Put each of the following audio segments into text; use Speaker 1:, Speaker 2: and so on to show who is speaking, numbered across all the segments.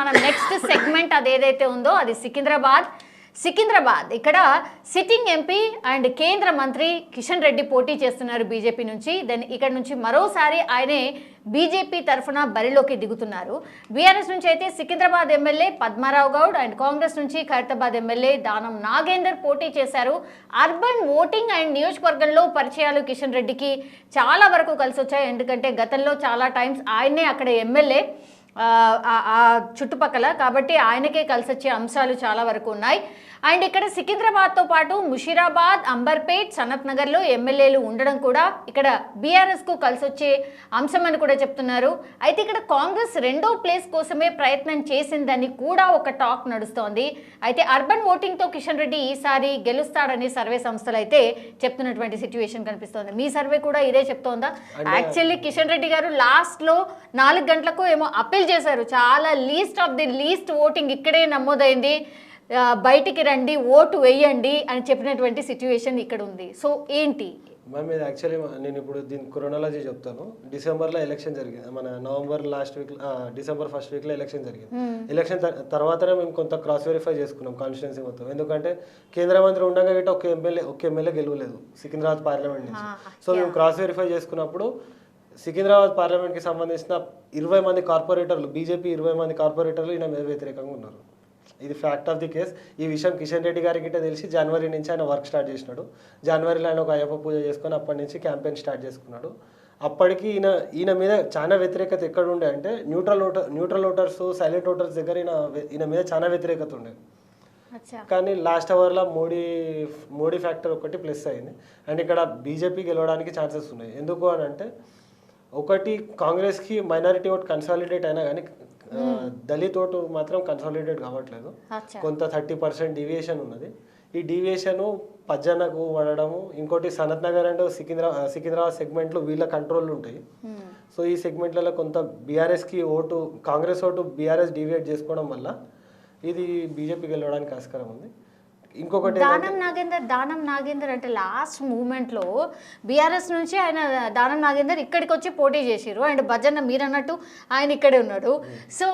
Speaker 1: మనం next segment అది ఏదైతే ఉందో అది సికింద్రాబాద్. సికింద్రాబాద్ ఇక్కడ సిట్టింగ్ ఎంపీ అండ్ కేంద్ర మంత్రి కిషన్ రెడ్డి పోటీ చేస్తున్నారు బీజేపీ నుంచి. దెన్ ఇక్కడ నుంచి మరోసారి ఆయనే బీజేపీ తరఫున బరిలోకి దిగుతున్నారు. బీఆర్ఎస్ నుంచి అయితే సికింద్రాబాద్ ఎమ్మెల్యే పద్మారావు గౌడ్ అండ్ కాంగ్రెస్ నుంచి ఖైరతాబాద్ ఎమ్మెల్యే దానం నాగేందర్ పోటీ చేశారు. అర్బన్ ఓటింగ్ అండ్ నియోజకవర్గంలో పరిచయాలు కిషన్ రెడ్డికి చాలా వరకు కలిసి వచ్చాయి ఎందుకంటే గతంలో చాలా టైమ్స్ ఆయనే అక్కడ ఎమ్మెల్యే ఆ, చుట్టుపక్కల కాబట్టి ఆయనకే కలిసి వచ్చే అంశాలు చాలా వరకు ఉన్నాయి. అండ్ ఇక్కడ సికింద్రాబాద్తో పాటు ముషీరాబాద్ అంబర్పేట్ సనత్ నగర్లో ఎమ్మెల్యేలు ఉండడం కూడా ఇక్కడ బీఆర్ఎస్కు కలిసి వచ్చే అంశం అని కూడా చెప్తున్నారు. అయితే ఇక్కడ కాంగ్రెస్ రెండో ప్లేస్ కోసమే ప్రయత్నం చేసిందని కూడా ఒక టాక్ నడుస్తోంది. అయితే అర్బన్ ఓటింగ్తో కిషన్ రెడ్డి ఈసారి గెలుస్తాడని సర్వే సంస్థలు అయితే చెప్తున్నటువంటి సిచ్యువేషన్ కనిపిస్తోంది. మీ సర్వే కూడా ఇదే చెప్తోందా? యాక్చువల్లీ కిషన్ రెడ్డి గారు లాస్ట్లో నాలుగు గంటలకు ఏమో అప్పీల్ చేశారు. చాలా least of the least voting ఇక్కడే నమోదైంది. బయటికి రండి ఓటు వేయండి అని చెప్పినటువంటి సిచ్యువేషన్ ఇక్కడ ఉంది. సో ఏంటి?
Speaker 2: మ్యామ్ ఇది యాక్చువల్లీ నేను ఇప్పుడు దీని క్రొనాలజీ చెప్తాను. డిసెంబర్లో ఎలక్షన్ జరిగింది. మన November last week December first వీక్లో ఎలక్షన్ జరిగింది. ఎలక్షన్ త- తర్వాతనే మేము కొంత క్రాస్ వెరిఫై చేసుకున్నాం కాన్స్టిట్యున్సీ మొత్తం. ఎందుకంటే కేంద్ర మంత్రి ఉండగా గిట్ట ఒక ఎమ్మెల్యే ఒక ఎమ్మెల్యే గెలవలేదు. సికింద్రాబాద్ పార్లమెంట్ నుంచి. సో మేము క్రాస్ వెరిఫై చేసుకున్నప్పుడు సికింద్రాబాద్ పార్లమెంట్కి సంబంధించిన ఇరవై మంది కార్పొరేటర్లు బీజేపీ ఇరవై మంది కార్పొరేటర్లు ఈయన మీద వ్యతిరేకంగా ఉన్నారు. ఇది ఫ్యాక్ట్ ఆఫ్ ది కేస్ ఈ విషయం కిషన్ రెడ్డి గారికి తెలిసి జనవరి నుంచి ఆయన వర్క్ స్టార్ట్ చేసినాడు. జనవరిలో ఆయన ఒక అయ్యప్ప పూజ చేసుకొని అప్పటి నుంచి క్యాంపెయిన్ స్టార్ట్ చేసుకున్నాడు. అప్పటికి ఈయన ఈయన మీద చాలా వ్యతిరేకత ఎక్కడ ఉండే అంటే neutral voter neutral voters silent voters దగ్గర ఈయన ఈయన మీద చాలా వ్యతిరేకత ఉండే. కానీ లాస్ట్ అవర్లో మోడీ మోడీ ఫ్యాక్టర్ ఒకటి ప్లస్ అయింది. అండ్ ఇక్కడ బీజేపీ గెలవడానికి ఛాన్సెస్ ఉన్నాయి. ఎందుకు అని అంటే ఒకటి కాంగ్రెస్కి మైనారిటీ ఓట్ కన్సాలిడేట్ అయినా కానీ దళిత్ ఓటు మాత్రం కన్సాలిడేట్ కావట్లేదు. కొంత థర్టీ పర్సెంట్ డీవియేషన్ ఉన్నది. ఈ డీవియేషన్ పజ్జన్నకు పడడము ఇంకోటి సనత్ నగర్ అండ్ సికింద్రా సికింద్రాబాద్ సెగ్మెంట్లు వీళ్ళ కంట్రోల్ ఉంటాయి. సో ఈ సెగ్మెంట్లలో కొంత బీఆర్ఎస్కి vote Congress vote BRS deviate చేసుకోవడం వల్ల ఇది బీజేపీ గెలవడానికి ఆస్కారం ఉంది. ఇంకొకటి
Speaker 1: దానం నాగేందర్ దానం నాగేందర్ అంటే లాస్ట్ మూమెంట్లో బీఆర్ఎస్ నుంచి ఆయన దానం నాగేందర్ ఇక్కడికి వచ్చి పోటీ చేసిరు అండ్ భజన్న మీరు అన్నట్టు ఆయన ఇక్కడే ఉన్నాడు. సో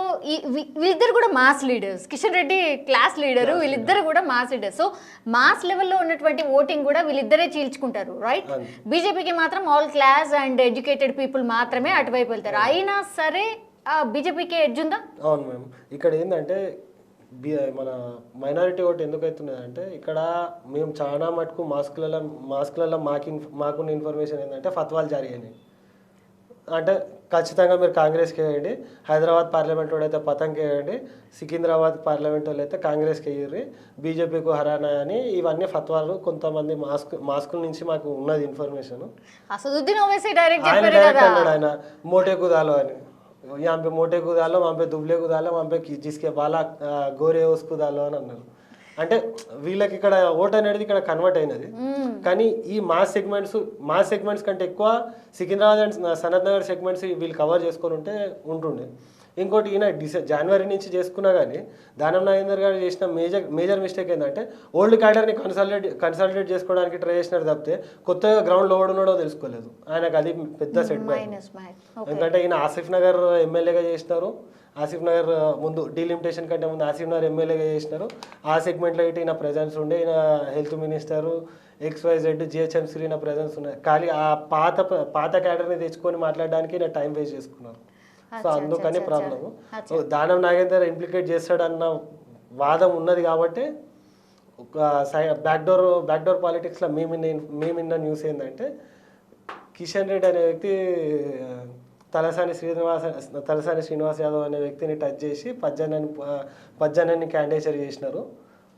Speaker 1: వీ- వీళ్ళిద్దరు కూడా mass leaders Kishan Reddy class leader వీళ్ళిద్దరు కూడా మాస్ లీడర్స్ సో మాస్ లెవెల్లో ఉన్నటువంటి ఓటింగ్ కూడా వీళ్ళిద్దరే చీల్చుకుంటారు రైట్. బీజేపీకి మాత్రం all class and educated people మాత్రమే అటువైపు వెళ్తారు. అయినా సరే బీజేపీకి ఎడ్జ్ ఉందా?
Speaker 2: అవును మ్యామ్ ఇక్కడ ఏంటంటే మన మైనారిటీ ఓటు ఎందుకు అవుతున్నదంటే ఇక్కడ మేము చాలా మటుకు మాస్కులలో మాస్కులలో మాకు మాకున్న ఇన్ఫర్మేషన్ ఏంటంటే ఫత్వాలు జారీ అయినాయి. అంటే ఖచ్చితంగా మీరు కాంగ్రెస్కి వేయండి హైదరాబాద్ పార్లమెంట్ అయితే పతంకి వేయండి సికింద్రాబాద్ పార్లమెంట్ వాళ్ళు అయితే కాంగ్రెస్కి వేయండి బీజేపీకు హరానా అని ఇవన్నీ ఫత్వాలు కొంతమంది మాస్క్ మాస్కుల నుంచి మాకు ఉన్నది ఇన్ఫర్మేషన్. ఆయన డైరెక్ట్ అన్నాడు ఆయన మోటే కుదాలో అని. यहाँ पे मोटे कुदालो वहाँ पे दुबले कुदालो वहाँ पे कि- जिसके బాలా ఆ, గోరే ఓస్ కుదాలో అని అన్నారు అంటే వీళ్ళకి ఇక్కడ ఓట్ అనేది ఇక్కడ కన్వర్ట్ అయినది కానీ ఈ మాస్ సెగ్మెంట్స్ మాస్ సెగ్మెంట్స్ కంటే ఎక్కువ సికింద్రాబాద్ అండ్ సనత్ నగర్ సెగ్మెంట్స్ వీళ్ళు కవర్ చేసుకొని ఉంటే ఉంటుండే ఇంకోటి ఈయన డిసె జనవరి నుంచి చేసుకున్నా కానీ దానం నాగేందర్ గారు చేసిన మేజర్ మేజర్ మిస్టేక్ ఏంటంటే ఓల్డ్ క్యాడర్ని కన్సల్టేట్ కన్సల్టేట్ చేసుకోవడానికి ట్రై చేసినారు తప్పితే కొత్తగా గ్రౌండ్లో ఓడున్నాడో తెలుసుకోలేదు. ఆయనకు అది పెద్ద సెట్ బ్యాక్ ఎందుకంటే ఈయన ఆసిఫ్ నగర్ ఎమ్మెల్యేగా చేసినారు. ఆసిఫ్ నగర్ ముందు డీలిమిటేషన్ కంటే ముందు ఆసిఫ్ నగర్ ఎమ్మెల్యేగా చేసినారు. ఆ సెగ్మెంట్లో ఇటు ఈయన ప్రజెన్స్ ఉండే ఈయన హెల్త్ మినిస్టరు ఎక్స్వైజెడ్ జిహెచ్ఎంసీ ఈయన ప్రజెన్స్ ఉన్నాయి. కానీ ఆ పాత పాత క్యాడర్ని తెచ్చుకొని మాట్లాడడానికి ఈయన టైం వేస్ట్ చేసుకున్నారు. సో అందుకని ప్రాబ్లమ్. దానం నాగేందర్ ఇంప్లికేట్ చేస్తాడన్న వాదం ఉన్నది కాబట్టి ఒక సై బ్యాక్డోర్ బ్యాక్డోర్ పాలిటిక్స్లో మేము విన్న- మేము విన్న న్యూస్ ఏంటంటే కిషన్ రెడ్డి అనే వ్యక్తి తలసాని శ్రీనివాస తలసాని శ్రీనివాస్ యాదవ్ అనే వ్యక్తిని టచ్ చేసి పజ్జనని పజ్జనని క్యాండిడేచర్ చేసినారు.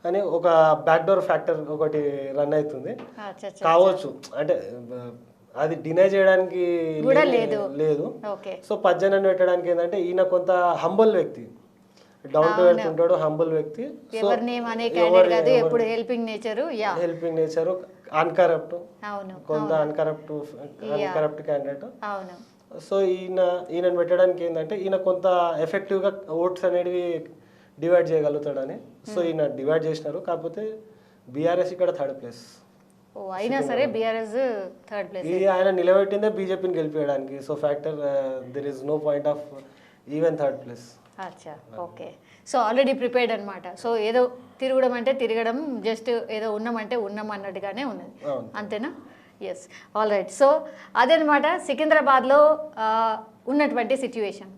Speaker 2: అని ఒక బ్యాక్డోర్ ఫ్యాక్టర్ ఒకటి రన్ అవుతుంది. కావచ్చు. అంటే అది డినై చేయడానికి
Speaker 1: లేదు.
Speaker 2: సో పజ్జనని పెట్టడానికి ఏంటంటే ఈయన కొంత హంబల్ వ్యక్తి. డౌన్ టు ఎర్త్ ఉంటాడు హంబల్ వ్యక్తి
Speaker 1: కాదు ఎప్పుడు helping nature
Speaker 2: yeah helping nature
Speaker 1: uncorrupt
Speaker 2: కొంత అన్కరప్ట్ అన్కరప్ట్ క్యాండిడేట్ సో ఈయన ఈయనను పెట్టడానికి ఏంటంటే ఈయన కొంత ఎఫెక్టివ్గా ఓట్స్ అనేవి డివైడ్ చేయగలుగుతాడని. సో ఈయన డివైడ్ చేసినారు. కాకపోతే బీఆర్ఎస్ ఇక్కడ థర్డ్ ప్లేస్
Speaker 1: ఓ అయినా సరే బీఆర్ఎస్ థర్డ్ ప్లేస్
Speaker 2: ఇది ఆయన నిలబెట్టిందే బీజేపీని గెలిపించడానికి so factor there is no point of even third place
Speaker 1: అచ్చా ఓకే. సో ఆల్రెడీ ప్రిపేర్డ్ అనమాట సో ఏదో తిరగడం అంటే తిరగడం జస్ట్ ఏదో ఉన్నామంటే ఉన్నాం అన్నట్టుగానే ఉన్నది. అంతేనా? ఎస్ ఆల్ రైట్ సో అదనమాట సికింద్రాబాద్లో ఆ, ఉన్నటువంటి సిచ్యువేషన్